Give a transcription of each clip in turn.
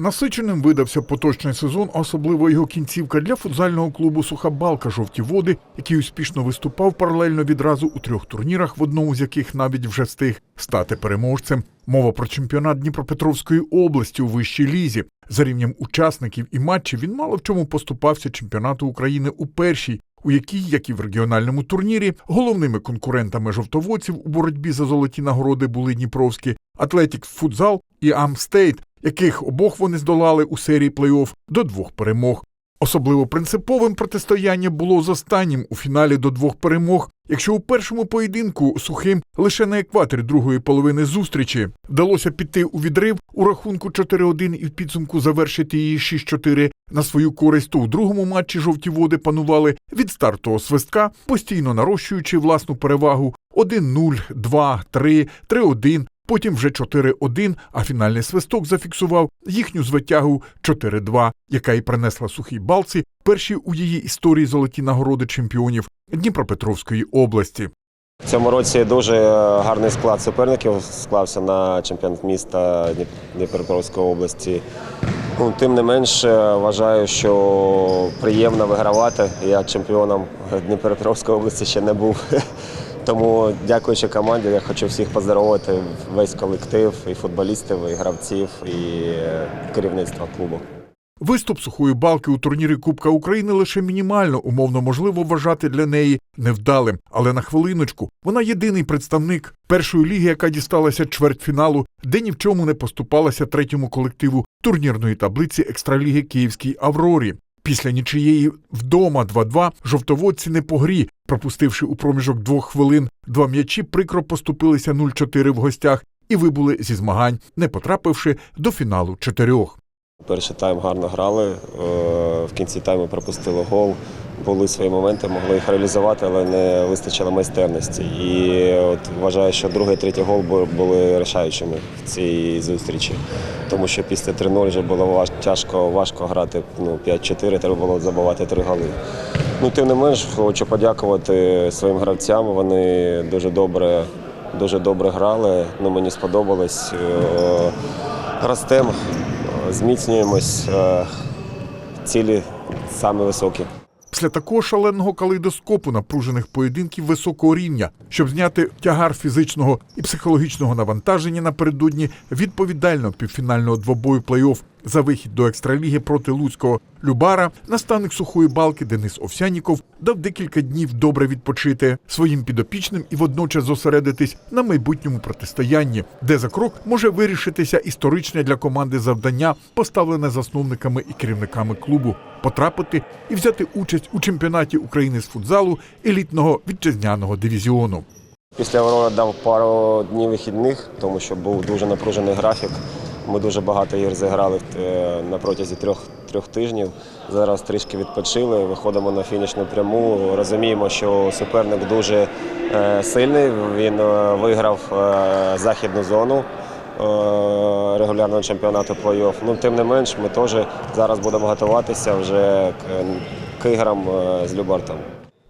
Насиченим видався поточний сезон, особливо його кінцівка для футзального клубу Суха Балка Жовті води, який успішно виступав паралельно відразу у трьох турнірах, в одному з яких навіть вже встиг стати переможцем. Мова про чемпіонат Дніпропетровської області у вищій лізі. За рівнем учасників і матчів він мало в чому поступався чемпіонату України у першій, у якій, як і в регіональному турнірі, головними конкурентами жовтоводців у боротьбі за золоті нагороди були Дніпровські Атлетік Футзал і Амстейт, яких обох вони здолали у серії плей-офф до двох перемог. Особливо принциповим протистояння було з останнім у фіналі до двох перемог. Якщо у першому поєдинку сухим лише на екваторі другої половини зустрічі вдалося піти у відрив у рахунку 4-1 і в підсумку завершити її 6-4 на свою користь, то у другому матчі жовті води панували від стартового свистка, постійно нарощуючи власну перевагу 1-0, 2-3, 3-1, Потім вже 4-1, а фінальний свисток зафіксував їхню звитягу 4-2, яка і принесла сухій балці перші у її історії золоті нагороди чемпіонів Дніпропетровської області. В цьому році дуже гарний склад суперників склався на чемпіонат міста Дніп- Дніпропетровської області. Ну, тим не менш, е, вважаю, що приємно вигравати. Я чемпіоном Дніпропетровської області ще не був. Тому, дякуючи команді, я хочу всіх поздоровити, весь колектив, і футболістів, і гравців, і е, керівництва клубу. Виступ сухої балки у турнірі Кубка України лише мінімально умовно можливо вважати для неї невдалим. Але на хвилиночку вона єдиний представник першої ліги, яка дісталася чвертьфіналу, де ні в чому не поступалася третьому колективу турнірної таблиці екстраліги Київській Аврорі. Після нічиєї вдома 2-2 жовтоводці не по грі, пропустивши у проміжок двох хвилин два м'ячі, прикро поступилися 0-4 в гостях і вибули зі змагань, не потрапивши до фіналу чотирьох. Перший тайм гарно грали. е, В кінці тайму пропустили гол. Були свої моменти, могли їх реалізувати, але не вистачило майстерності. І от вважаю, що другий третій гол були рішаючими в цій зустрічі. Тому що після 3-0 вже було тяжко, важко грати ну, 5-4, треба було забивати три голи. Ну, тим не менш, хочу подякувати своїм гравцям. Вони дуже добре, дуже добре грали. Ну, мені сподобалось. Е, Ростемо, зміцнюємось, е, цілі саме високі. Після такого шаленого калейдоскопу напружених поєдинків високого рівня, щоб зняти тягар фізичного і психологічного навантаження напередодні відповідального півфінального двобою плей-офф за вихід до екстраліги проти Луцького Любара, наставник сухої балки Денис Овсяніков дав декілька днів добре відпочити своїм підопічним і водночас зосередитись на майбутньому протистоянні, де за крок може вирішитися історичне для команди завдання, поставлене засновниками і керівниками клубу потрапити і взяти участь у чемпіонаті України з футзалу елітного вітчизняного дивізіону. Після Аврора дав пару днів вихідних, тому що був дуже напружений графік. Ми дуже багато ігор зіграли е, на протязі трьох, трьох тижнів. Зараз трішки відпочили, виходимо на фінішну пряму. Розуміємо, що суперник дуже е, сильний. Він е, виграв західну зону регулярного чемпіонату плей-офф. Ну, тим не менш, ми теж зараз будемо готуватися вже к, к іграм з Любартом.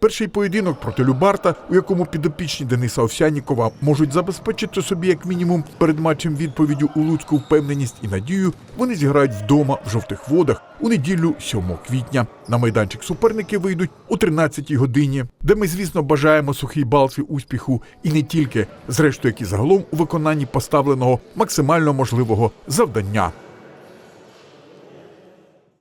Перший поєдинок проти Любарта, у якому підопічні Дениса Овсянікова можуть забезпечити собі як мінімум перед матчем відповіддю у Луцьку впевненість і надію, вони зіграють вдома в жовтих водах у неділю 7 квітня. На майданчик суперники вийдуть о 13-й годині, де ми, звісно, бажаємо сухій балці успіху і не тільки, зрештою, як і загалом у виконанні поставленого максимально можливого завдання.